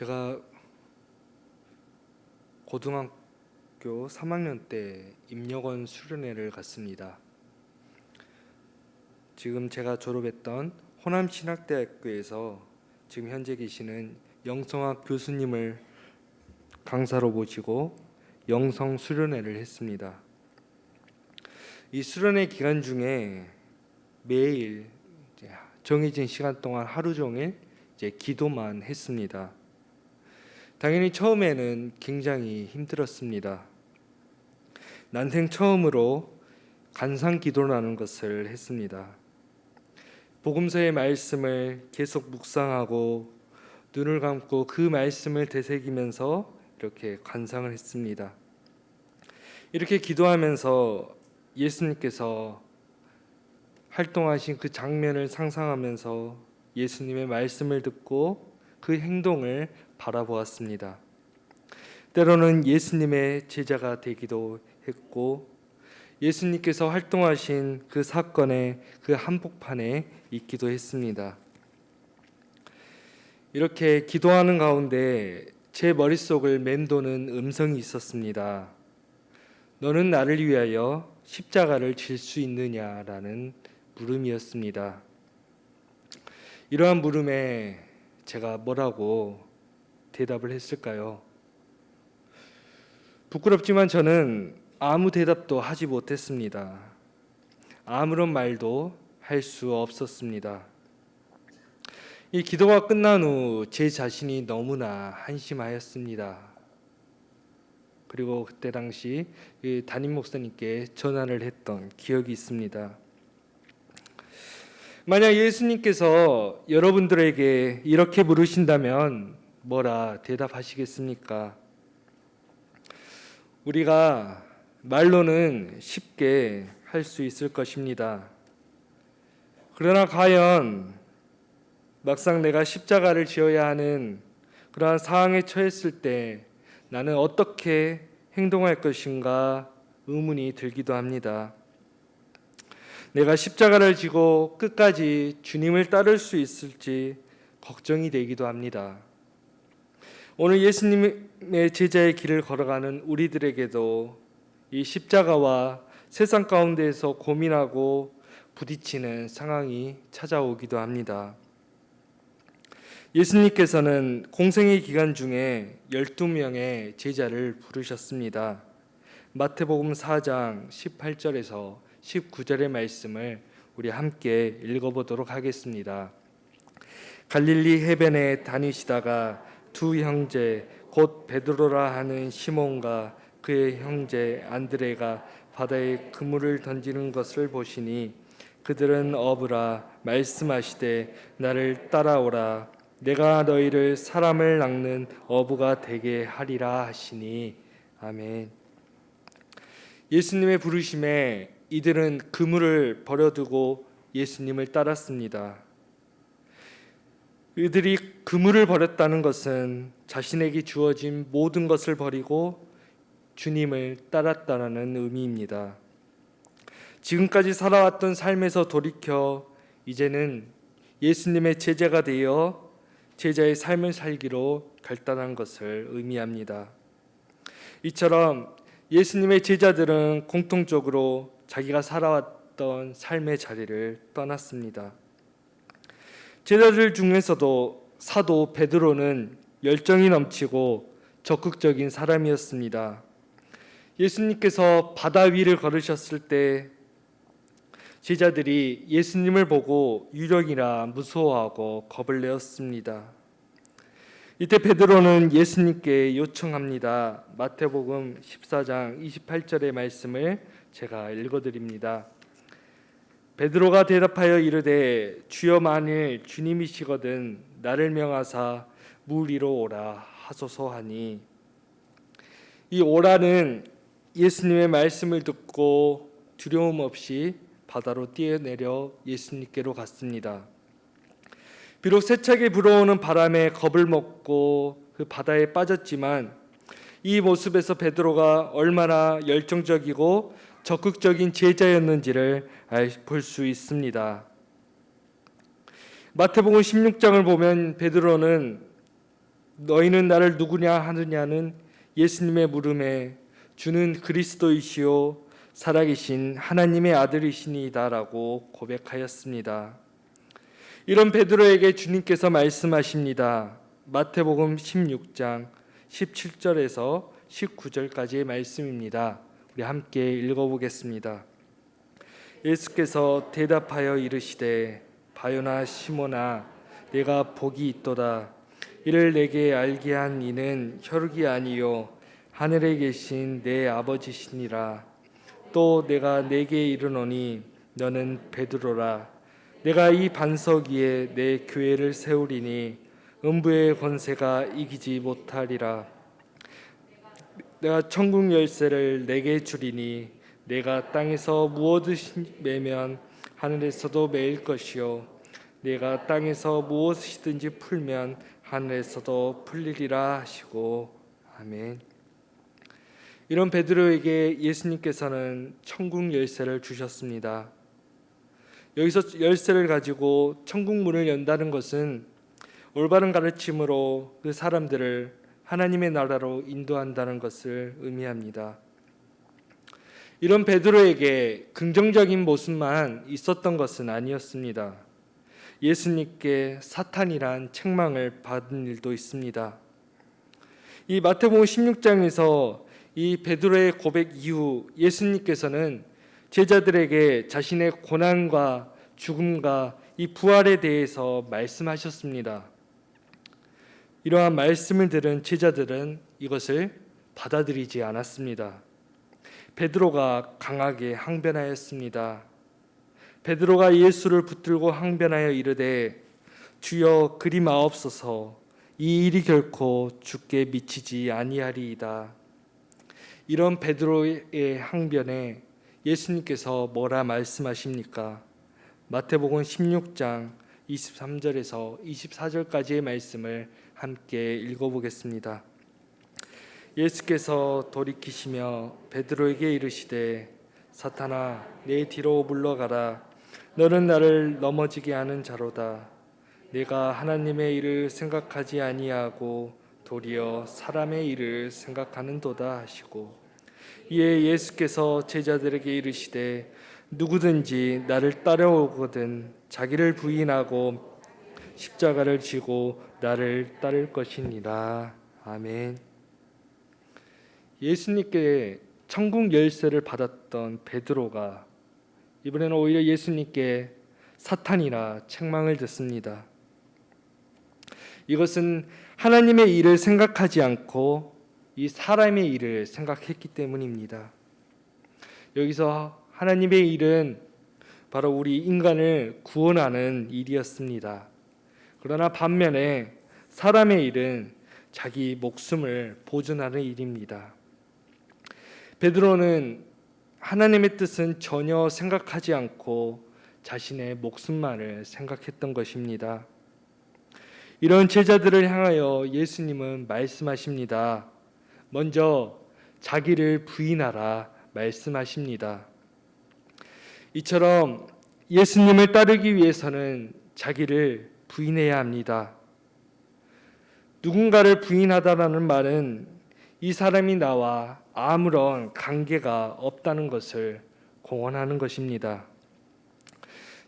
제가 고등학교 3학년 때 임력원 수련회를 갔습니다. 지금 제가 졸업했던 호남신학대학교에서 지금 현재 계시는 영성학 교수님을 강사로 모시고 영성 수련회를 했습니다. 이 수련회 기간 중에 매일 정해진 시간 동안 하루 종일 이제 기도만 했습니다. 당연히 처음에는 굉장히 힘들었습니다. 난생 처음으로 간상 기도라는 것을 했습니다. 복음서의 말씀을 계속 묵상하고 눈을 감고 그 말씀을 되새기면서 이렇게 간상을 했습니다. 이렇게 기도하면서 예수님께서 활동하신 그 장면을 상상하면서 예수님의 말씀을 듣고 그 행동을 바라보았습니다. 때로는 예수님의 제자가 되기도 했고 예수님께서 활동하신 그 사건의 그 한복판에 있기도 했습니다. 이렇게 기도하는 가운데 제 머릿속을 맴도는 음성이 있었습니다. 너는 나를 위하여 십자가를 질 수 있느냐라는 물음이었습니다. 이러한 물음에 제가 뭐라고 대답을 했을까요? 부끄럽지만 저는 아무 대답도 하지 못했습니다. 아무런 말도 할 수 없었습니다. 이 기도가 끝난 후 제 자신이 너무나 한심하였습니다. 그리고 그때 당시 이 담임 목사님께 전화를 했던 기억이 있습니다. 만약 예수님께서 여러분들에게 이렇게 물으신다면 뭐라 대답하시겠습니까? 우리가 말로는 쉽게 할 수 있을 것입니다. 그러나 과연 막상 내가 십자가를 지어야 하는 그러한 상황에 처했을 때 나는 어떻게 행동할 것인가 의문이 들기도 합니다. 내가 십자가를 지고 끝까지 주님을 따를 수 있을지 걱정이 되기도 합니다. 오늘 예수님의 제자의 길을 걸어가는 우리들에게도 이 십자가와 세상 가운데에서 고민하고 부딪히는 상황이 찾아오기도 합니다. 예수님께서는 공생의 기간 중에 12명의 제자를 부르셨습니다. 마태복음 4장 18절에서 19절의 말씀을 우리 함께 읽어보도록 하겠습니다. 갈릴리 해변에 다니시다가 두 형제 곧 베드로라 하는 시몬과 그의 형제 안드레가 바다에 그물을 던지는 것을 보시니 그들은 어부라 말씀하시되 나를 따라오라 내가 너희를 사람을 낚는 어부가 되게 하리라 하시니 아멘. 예수님의 부르심에 이들은 그물을 버려두고 예수님을 따랐습니다. 이들이 그물을 버렸다는 것은 자신에게 주어진 모든 것을 버리고 주님을 따랐다는 의미입니다. 지금까지 살아왔던 삶에서 돌이켜 이제는 예수님의 제자가 되어 제자의 삶을 살기로 결단한 것을 의미합니다. 이처럼 예수님의 제자들은 공통적으로 자기가 살아왔던 삶의 자리를 떠났습니다. 제자들 중에서도 사도 베드로는 열정이 넘치고 적극적인 사람이었습니다. 예수님께서 바다 위를 걸으셨을 때 제자들이 예수님을 보고 유령이라 무서워하고 겁을 내었습니다. 이때 베드로는 예수님께 요청합니다. 마태복음 14장 28절의 말씀을 제가 읽어드립니다. 베드로가 대답하여 이르되 주여 만일 주님이시거든 나를 명하사 물 위로 오라 하소서 하니 이 오라는 예수님의 말씀을 듣고 두려움 없이 바다로 뛰어내려 예수님께로 갔습니다. 비록 세차게 불어오는 바람에 겁을 먹고 그 바다에 빠졌지만 이 모습에서 베드로가 얼마나 열정적이고 적극적인 제자였는지를 볼 수 있습니다. 마태복음 16장을 보면 베드로는 너희는 나를 누구냐 하느냐는 예수님의 물음에 주는 그리스도이시요 살아계신 하나님의 아들이시니다라고 고백하였습니다. 이런 베드로에게 주님께서 말씀하십니다. 마태복음 16장 17절에서 19절까지의 말씀입니다. 우리 함께 읽어보겠습니다. 예수께서 대답하여 이르시되 바요나 시모나 내가 복이 있도다. 이를 내게 알게 한 이는 혈육이 아니요 하늘에 계신 내 아버지시니라. 또 내가 내게 이르노니 너는 베드로라. 내가 이 반석 위에 내 교회를 세우리니 음부의 권세가 이기지 못하리라 내가 천국 열쇠를 내게 주리니 내가 땅에서 무엇이든지 매면 하늘에서도 매일 것이요 내가 땅에서 무엇이든지 풀면 하늘에서도 풀리리라 하시고 아멘. 이런 베드로에게 예수님께서는 천국 열쇠를 주셨습니다. 여기서 열쇠를 가지고 천국 문을 연다는 것은 올바른 가르침으로 그 사람들을 하나님의 나라로 인도한다는 것을 의미합니다. 이런 베드로에게 긍정적인 모습만 있었던 것은 아니었습니다. 예수님께 사탄이란 책망을 받은 일도 있습니다. 이 마태복음 16장에서 이 베드로의 고백 이후 예수님께서는 제자들에게 자신의 고난과 죽음과 이 부활에 대해서 말씀하셨습니다. 이러한 말씀을 들은 제자들은 이것을 받아들이지 않았습니다. 베드로가 강하게 항변하였습니다. 베드로가 예수를 붙들고 항변하여 이르되 주여 그리 마옵소서 이 일이 결코 죽게 미치지 아니하리이다. 이런 베드로의 항변에 예수님께서 뭐라 말씀하십니까? 마태복음 16장 23절에서 24절까지의 말씀을 함께 읽어보겠습니다. 예수께서 돌이키시며 베드로에게 이르시되 사탄아 내 뒤로 물러가라 너는 나를 넘어지게 하는 자로다 내가 하나님의 일을 생각하지 아니하고 도리어 사람의 일을 생각하는도다 하시고 이에 예수께서 제자들에게 이르시되 누구든지 나를 따라오거든 자기를 부인하고 십자가를 지고 나를 따를 것이니라 아멘. 예수님께 천국 열쇠를 받았던 베드로가 이번에는 오히려 예수님께 사탄이라 책망을 듣습니다. 이것은 하나님의 일을 생각하지 않고 이 사람의 일을 생각했기 때문입니다. 여기서 하나님의 일은 바로 우리 인간을 구원하는 일이었습니다. 그러나 반면에 사람의 일은 자기 목숨을 보존하는 일입니다. 베드로는 하나님의 뜻은 전혀 생각하지 않고 자신의 목숨만을 생각했던 것입니다. 이런 제자들을 향하여 예수님은 말씀하십니다. 먼저 자기를 부인하라 말씀하십니다. 이처럼 예수님을 따르기 위해서는 자기를 부인해야 합니다. 누군가를 부인하다라는 말은 이 사람이 나와 아무런 관계가 없다는 것을 공언하는 것입니다.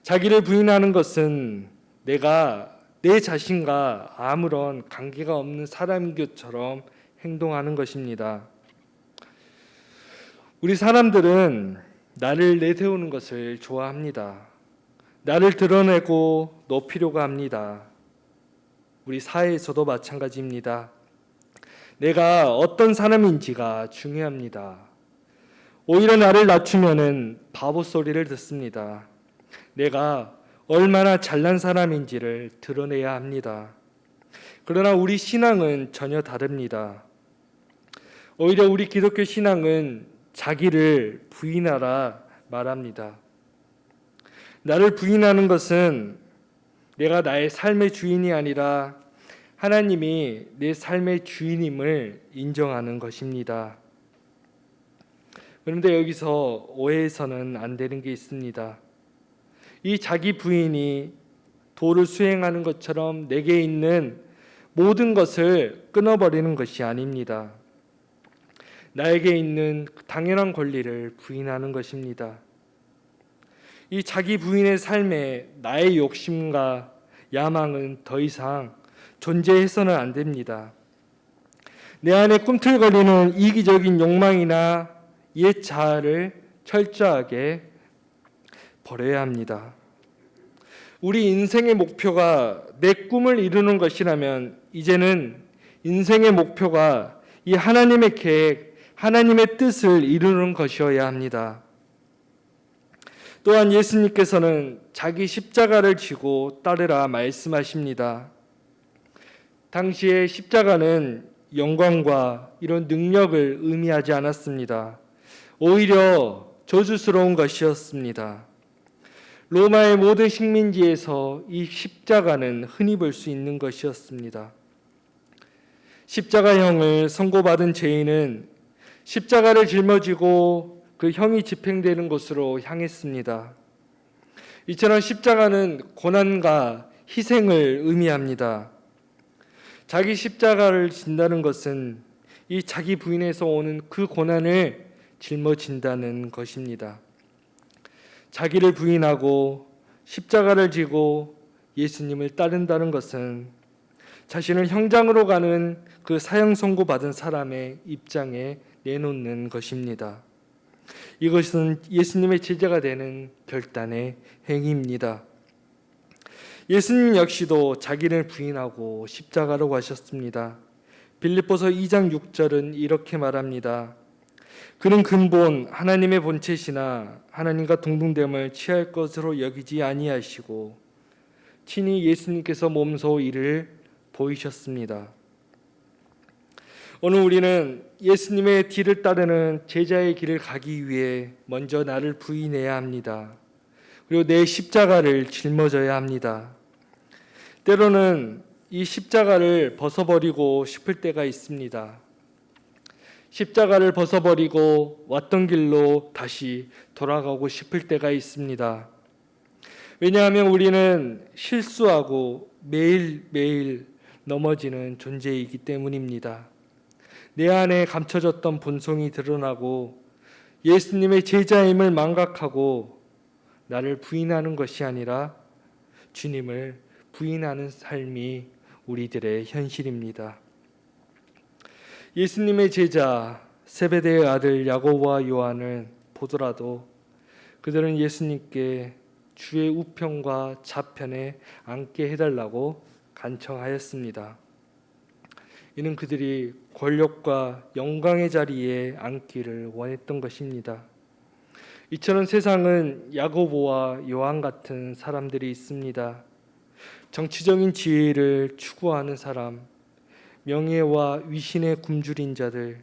자기를 부인하는 것은 내가 내 자신과 아무런 관계가 없는 사람인 것처럼 행동하는 것입니다. 우리 사람들은 나를 내세우는 것을 좋아합니다. 나를 드러내고 높이려고 합니다. 우리 사회에서도 마찬가지입니다. 내가 어떤 사람인지가 중요합니다. 오히려 나를 낮추면은 바보 소리를 듣습니다. 내가 얼마나 잘난 사람인지를 드러내야 합니다. 그러나 우리 신앙은 전혀 다릅니다. 오히려 우리 기독교 신앙은 자기를 부인하라 말합니다. 나를 부인하는 것은 내가 나의 삶의 주인이 아니라 하나님이 내 삶의 주인임을 인정하는 것입니다. 그런데 여기서 오해해서는 안 되는 게 있습니다. 이 자기 부인이 도를 수행하는 것처럼 내게 있는 모든 것을 끊어버리는 것이 아닙니다. 나에게 있는 당연한 권리를 부인하는 것입니다. 이 자기 부인의 삶에 나의 욕심과 야망은 더 이상 존재해서는 안 됩니다. 내 안에 꿈틀거리는 이기적인 욕망이나 옛 자아를 철저하게 버려야 합니다. 우리 인생의 목표가 내 꿈을 이루는 것이라면 이제는 인생의 목표가 이 하나님의 계획, 하나님의 뜻을 이루는 것이어야 합니다. 또한 예수님께서는 자기 십자가를 지고 따르라 말씀하십니다. 당시에 십자가는 영광과 이런 능력을 의미하지 않았습니다. 오히려 저주스러운 것이었습니다. 로마의 모든 식민지에서 이 십자가는 흔히 볼 수 있는 것이었습니다. 십자가형을 선고받은 죄인은 십자가를 짊어지고 그 형이 집행되는 곳으로 향했습니다. 이처럼 십자가는 고난과 희생을 의미합니다. 자기 십자가를 진다는 것은 이 자기 부인에서 오는 그 고난을 짊어진다는 것입니다. 자기를 부인하고 십자가를 지고 예수님을 따른다는 것은 자신을 형장으로 가는 그 사형 선고 받은 사람의 입장에 내놓는 것입니다. 이것은 예수님의 제자가 되는 결단의 행위입니다. 예수님 역시도 자기를 부인하고 십자가로 가셨습니다. 빌립보서 2장 6절은 이렇게 말합니다. 그는 근본 하나님의 본체시나 하나님과 동등됨을 취할 것으로 여기지 아니하시고 친히 예수님께서 몸소 이를 보이셨습니다. 오늘 우리는 예수님의 뒤를 따르는 제자의 길을 가기 위해 먼저 나를 부인해야 합니다. 그리고 내 십자가를 짊어져야 합니다. 때로는 이 십자가를 벗어버리고 싶을 때가 있습니다. 십자가를 벗어버리고 왔던 길로 다시 돌아가고 싶을 때가 있습니다. 왜냐하면 우리는 실수하고 매일매일 넘어지는 존재이기 때문입니다. 내 안에 감춰졌던 본성이 드러나고 예수님의 제자임을 망각하고 나를 부인하는 것이 아니라 주님을 부인하는 삶이 우리들의 현실입니다. 예수님의 제자 세베대의 아들 야고보와 요한을 보더라도 그들은 예수님께 주의 우편과 좌편에 앉게 해달라고 간청하였습니다. 이는 그들이 권력과 영광의 자리에 앉기를 원했던 것입니다. 이처럼 세상은 야고보와 요한 같은 사람들이 있습니다. 정치적인 지위를 추구하는 사람, 명예와 위신에 굶주린 자들,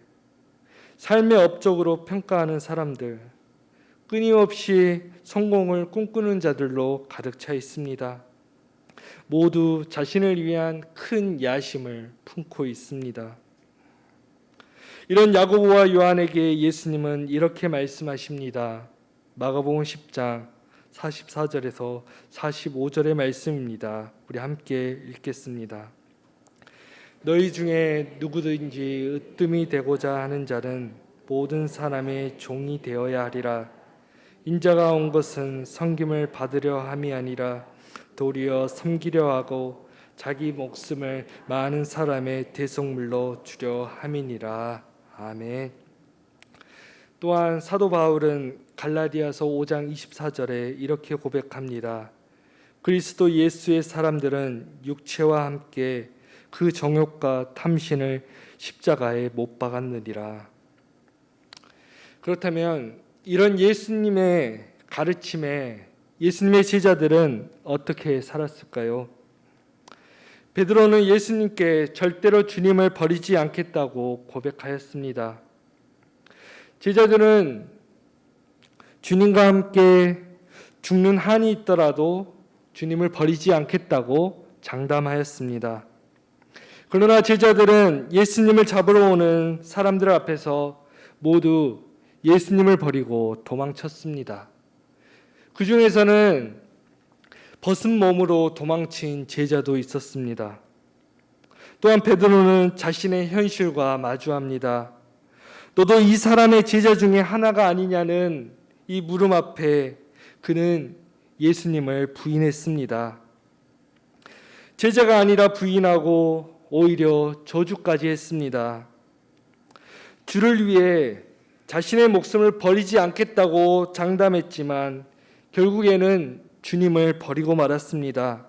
삶의 업적으로 평가하는 사람들, 끊임없이 성공을 꿈꾸는 자들로 가득 차 있습니다. 모두 자신을 위한 큰 야심을 품고 있습니다. 이런 야고보와 요한에게 예수님은 이렇게 말씀하십니다. 마가복음 10장 44절에서 45절의 말씀입니다. 우리 함께 읽겠습니다. 너희 중에 누구든지 으뜸이 되고자 하는 자는 모든 사람의 종이 되어야 하리라. 인자가 온 것은 섬김을 받으려 함이 아니라 도리어 섬기려 하고 자기 목숨을 많은 사람의 대속물로 주려 함이니라. 아멘. 또한 사도 바울은 갈라디아서 5장 24절에 이렇게 고백합니다. 그리스도 예수의 사람들은 육체와 함께 그 정욕과 탐신을 십자가에 못 박았느니라. 그렇다면 이런 예수님의 가르침에 예수님의 제자들은 어떻게 살았을까요? 베드로는 예수님께 절대로 주님을 버리지 않겠다고 고백하였습니다. 제자들은 주님과 함께 죽는 한이 있더라도 주님을 버리지 않겠다고 장담하였습니다. 그러나 제자들은 예수님을 잡으러 오는 사람들 앞에서 모두 예수님을 버리고 도망쳤습니다. 그 중에서는 벗은 몸으로 도망친 제자도 있었습니다. 또한 베드로는 자신의 현실과 마주합니다. 너도 이 사람의 제자 중에 하나가 아니냐는 이 물음 앞에 그는 예수님을 부인했습니다. 제자가 아니라 부인하고 오히려 저주까지 했습니다. 주를 위해 자신의 목숨을 버리지 않겠다고 장담했지만 결국에는 주님을 버리고 말았습니다.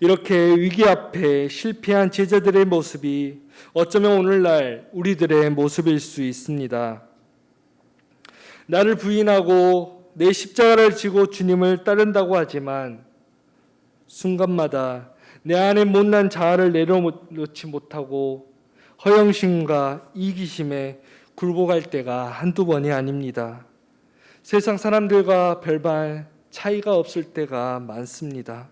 이렇게 위기 앞에 실패한 제자들의 모습이 어쩌면 오늘날 우리들의 모습일 수 있습니다. 나를 부인하고 내 십자가를 지고 주님을 따른다고 하지만 순간마다 내 안에 못난 자아를 내려놓지 못하고 허영심과 이기심에 굴복할 때가 한두 번이 아닙니다. 세상 사람들과 별반 차이가 없을 때가 많습니다.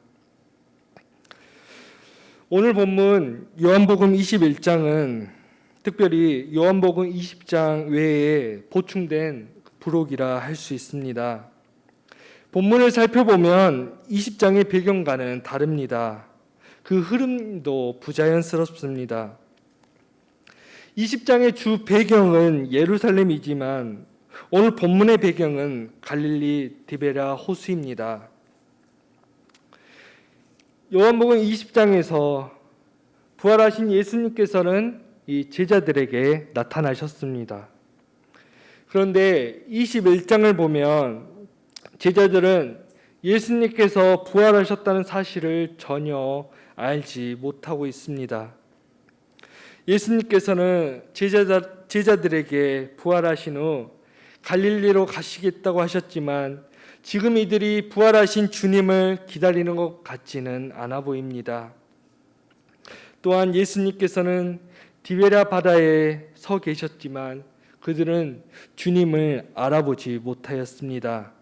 오늘 본문 요한복음 21장은 특별히 요한복음 20장 외에 보충된 부록이라 할 수 있습니다. 본문을 살펴보면 20장의 배경과는 다릅니다. 그 흐름도 부자연스럽습니다. 20장의 주 배경은 예루살렘이지만 오늘 본문의 배경은 갈릴리 디베라 호수입니다. 요한복음 20장에서 부활하신 예수님께서는 이 제자들에게 나타나셨습니다. 그런데 21장을 보면 제자들은 예수님께서 부활하셨다는 사실을 전혀 알지 못하고 있습니다. 예수님께서는 제자들, 제자들에게 부활하신 후 갈릴리로 가시겠다고 하셨지만 지금 이들이 부활하신 주님을 기다리는 것 같지는 않아 보입니다. 또한 예수님께서는 디베라 바다에 서 계셨지만 그들은 주님을 알아보지 못하였습니다.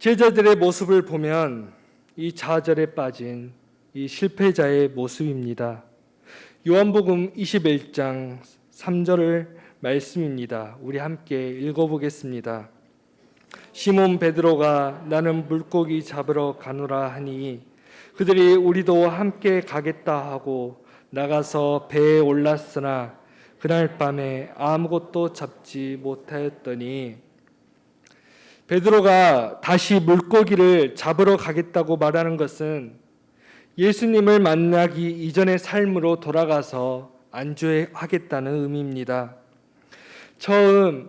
제자들의 모습을 보면 이 좌절에 빠진 이 실패자의 모습입니다. 요한복음 21장 3절을 말씀입니다. 우리 함께 읽어보겠습니다. 시몬 베드로가 나는 물고기 잡으러 가노라 하니 그들이 우리도 함께 가겠다 하고 나가서 배에 올랐으나 그날 밤에 아무것도 잡지 못하였더니 베드로가 다시 물고기를 잡으러 가겠다고 말하는 것은 예수님을 만나기 이전의 삶으로 돌아가서 안주하겠다는 의미입니다. 처음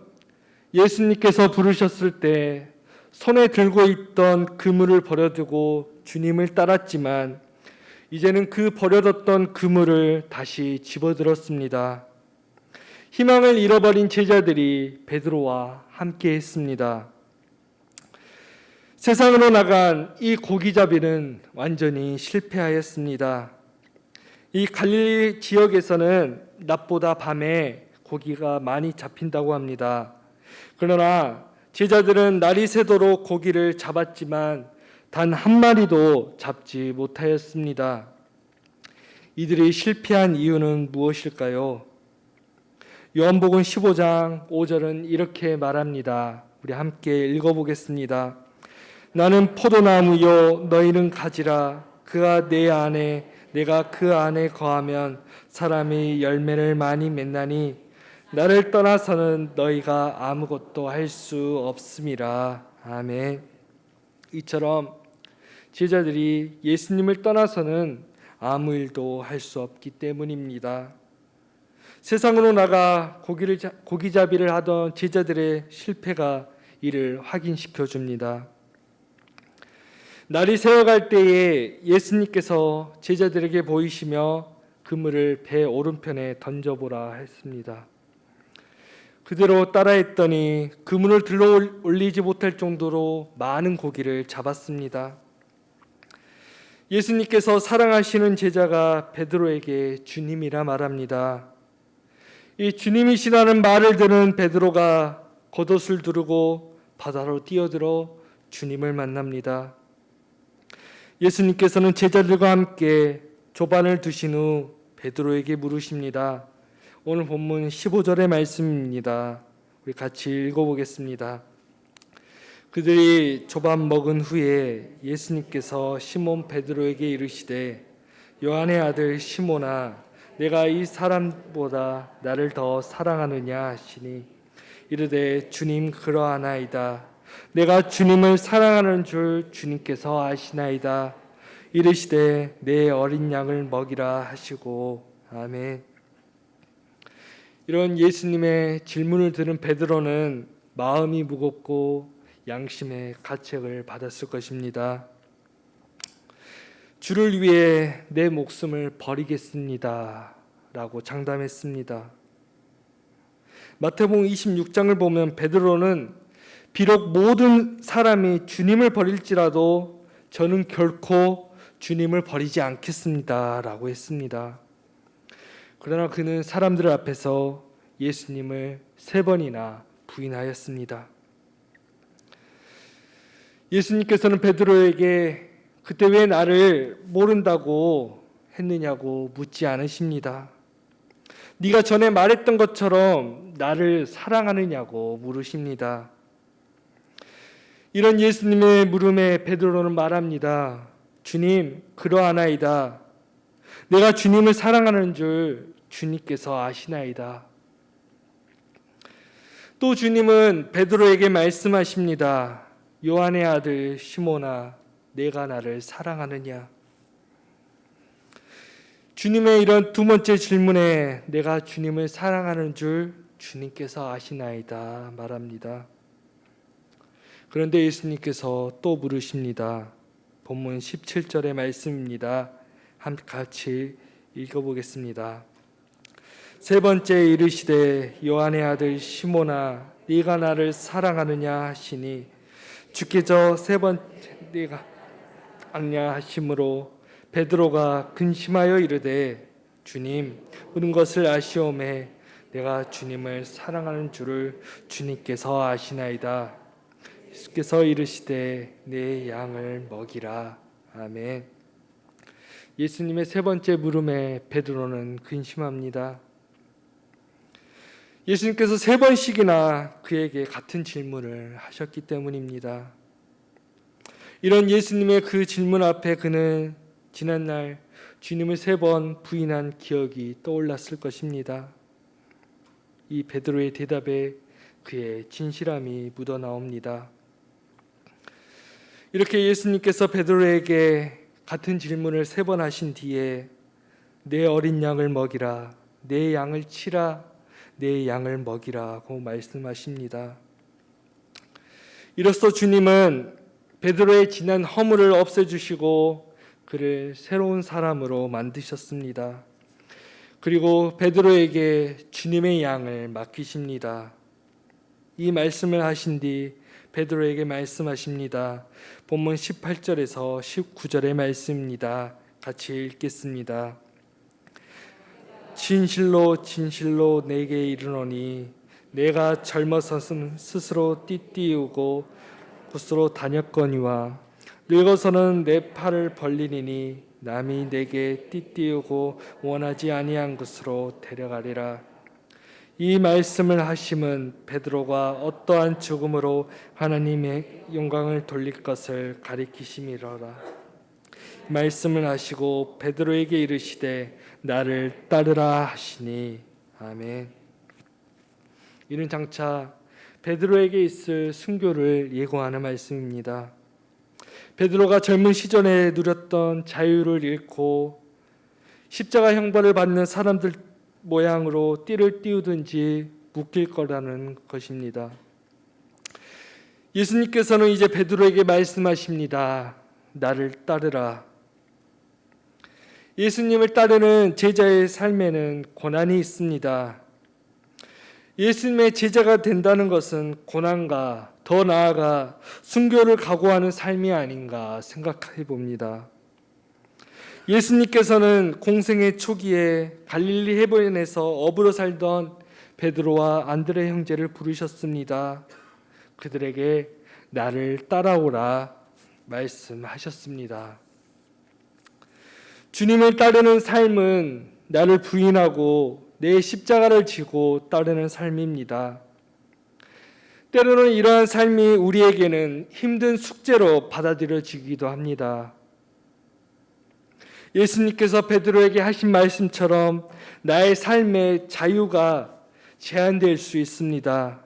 예수님께서 부르셨을 때 손에 들고 있던 그물을 버려두고 주님을 따랐지만 이제는 그 버려뒀던 그물을 다시 집어들었습니다. 희망을 잃어버린 제자들이 베드로와 함께 했습니다. 세상으로 나간 이 고기잡이는 완전히 실패하였습니다. 이 갈릴리 지역에서는 낮보다 밤에 고기가 많이 잡힌다고 합니다. 그러나 제자들은 날이 새도록 고기를 잡았지만 단 한 마리도 잡지 못하였습니다. 이들이 실패한 이유는 무엇일까요? 요한복음 15장 5절은 이렇게 말합니다. 우리 함께 읽어보겠습니다. 나는 포도나무요 너희는 가지라 그가 내 안에 내가 그 안에 거하면 사람이 열매를 많이 맺나니 나를 떠나서는 너희가 아무것도 할 수 없음이라 아멘. 이처럼 제자들이 예수님을 떠나서는 아무 일도 할 수 없기 때문입니다. 세상으로 나가 고기를 고기잡이를 하던 제자들의 실패가 이를 확인시켜 줍니다. 날이 새어갈 때에 예수님께서 제자들에게 보이시며 그물을 배 오른편에 던져보라 했습니다. 그대로 따라했더니 그물을 들러 올리지 못할 정도로 많은 고기를 잡았습니다. 예수님께서 사랑하시는 제자가 베드로에게 주님이라 말합니다. 이 주님이시라는 말을 듣는 베드로가 겉옷을 두르고 바다로 뛰어들어 주님을 만납니다. 예수님께서는 제자들과 함께 조반을 두신 후 베드로에게 물으십니다. 오늘 본문 15절의 말씀입니다. 우리 같이 읽어보겠습니다. 그들이 조반 먹은 후에 예수님께서 시몬 베드로에게 이르시되 요한의 아들 시모나 내가 이 사람보다 나를 더 사랑하느냐 하시니 이르되 주님 그러하나이다 내가 주님을 사랑하는 줄 주님께서 아시나이다 이르시되 내 어린 양을 먹이라 하시고 아멘 이런 예수님의 질문을 들은 베드로는 마음이 무겁고 양심의 가책을 받았을 것입니다. 주를 위해 내 목숨을 버리겠습니다. 라고 장담했습니다. 마태복음 26장을 보면 베드로는 비록 모든 사람이 주님을 버릴지라도 저는 결코 주님을 버리지 않겠습니다. 라고 했습니다. 그러나 그는 사람들 앞에서 예수님을 세 번이나 부인하였습니다. 예수님께서는 베드로에게 그때 왜 나를 모른다고 했느냐고 묻지 않으십니다. 네가 전에 말했던 것처럼 나를 사랑하느냐고 물으십니다. 이런 예수님의 물음에 베드로는 말합니다. 주님, 그러하나이다. 내가 주님을 사랑하는 줄 주님께서 아시나이다. 또 주님은 베드로에게 말씀하십니다. 요한의 아들 시모나 내가 나를 사랑하느냐? 주님의 이런 두 번째 질문에 내가 주님을 사랑하는 줄 주님께서 아시나이다 말합니다. 그런데 예수님께서 또 물으십니다. 본문 17절의 말씀입니다. 함 같이 읽어보겠습니다. 세 번째 이르시되 요한의 아들 시모나 네가 나를 사랑하느냐 하시니 주께서 세 번째 네가 악냐 하심으로 베드로가 근심하여 이르되 주님 모든 것을 아시오매 내가 주님을 사랑하는 줄을 주님께서 아시나이다. 예수께서 이르시되 내 양을 먹이라. 아멘. 예수님의 세 번째 물음에 베드로는 근심합니다. 예수님께서 세 번씩이나 그에게 같은 질문을 하셨기 때문입니다. 이런 예수님의 그 질문 앞에 그는 지난날 주님을 세 번 부인한 기억이 떠올랐을 것입니다. 이 베드로의 대답에 그의 진실함이 묻어 나옵니다. 이렇게 예수님께서 베드로에게 같은 질문을 세 번 하신 뒤에 내 어린 양을 먹이라, 내 양을 치라, 내 양을 먹이라고 말씀하십니다. 이로써 주님은 베드로의 지난 허물을 없애주시고 그를 새로운 사람으로 만드셨습니다. 그리고 베드로에게 주님의 양을 맡기십니다. 이 말씀을 하신 뒤 베드로에게 말씀하십니다. 본문 18절에서 19절의 말씀입니다. 같이 읽겠습니다. 진실로 진실로 내게 이르노니 내가 젊어서는 스스로 띠띠우고 굿으로 다녔거니와 늙어서는 내 팔을 벌리니 남이 내게 띠띠우고 원하지 아니한 곳으로 데려가리라. 이 말씀을 하심은 베드로가 어떠한 죽음으로 하나님의 영광을 돌릴 것을 가리키심이로라. 말씀을 하시고 베드로에게 이르시되 나를 따르라 하시니 아멘. 이는 장차 베드로에게 있을 순교를 예고하는 말씀입니다. 베드로가 젊은 시절에 누렸던 자유를 잃고 십자가 형벌을 받는 사람들 모양으로 띠를 띄우든지 묶일 거라는 것입니다. 예수님께서는 이제 베드로에게 말씀하십니다. 나를 따르라. 예수님을 따르는 제자의 삶에는 고난이 있습니다. 예수님의 제자가 된다는 것은 고난과 더 나아가 순교를 각오하는 삶이 아닌가 생각해 봅니다. 예수님께서는 공생의 초기에 갈릴리 해변에서 어부로 살던 베드로와 안드레 형제를 부르셨습니다. 그들에게 나를 따라오라 말씀하셨습니다. 주님을 따르는 삶은 나를 부인하고 내 십자가를 지고 따르는 삶입니다. 때로는 이러한 삶이 우리에게는 힘든 숙제로 받아들여지기도 합니다. 예수님께서 베드로에게 하신 말씀처럼 나의 삶의 자유가 제한될 수 있습니다.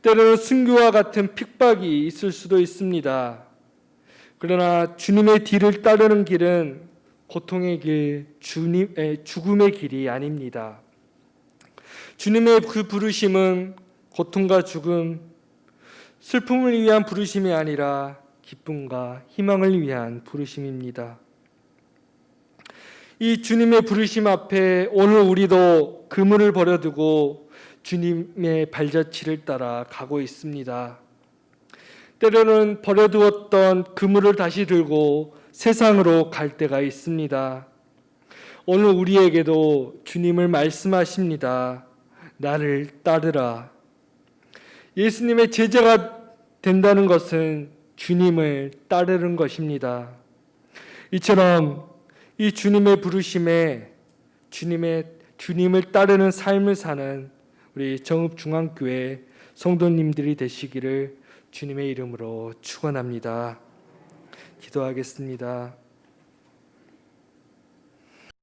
때로는 순교와 같은 핍박이 있을 수도 있습니다. 그러나 주님의 뒤를 따르는 길은 고통의 길, 주님, 에, 죽음의 길이 아닙니다. 주님의 그 부르심은 고통과 죽음, 슬픔을 위한 부르심이 아니라 기쁨과 희망을 위한 부르심입니다. 이 주님의 부르심 앞에 오늘 우리도 그물을 버려두고 주님의 발자취를 따라 가고 있습니다. 때로는 버려두었던 그물을 다시 들고 세상으로 갈 때가 있습니다. 오늘 우리에게도 주님을 말씀하십니다. 나를 따르라. 예수님의 제자가 된다는 것은 주님을 따르는 것입니다. 이처럼 이 주님의 부르심에 주님의 주님을 따르는 삶을 사는 우리 정읍 중앙교회 성도님들이 되시기를 주님의 이름으로 축원합니다. 기도하겠습니다.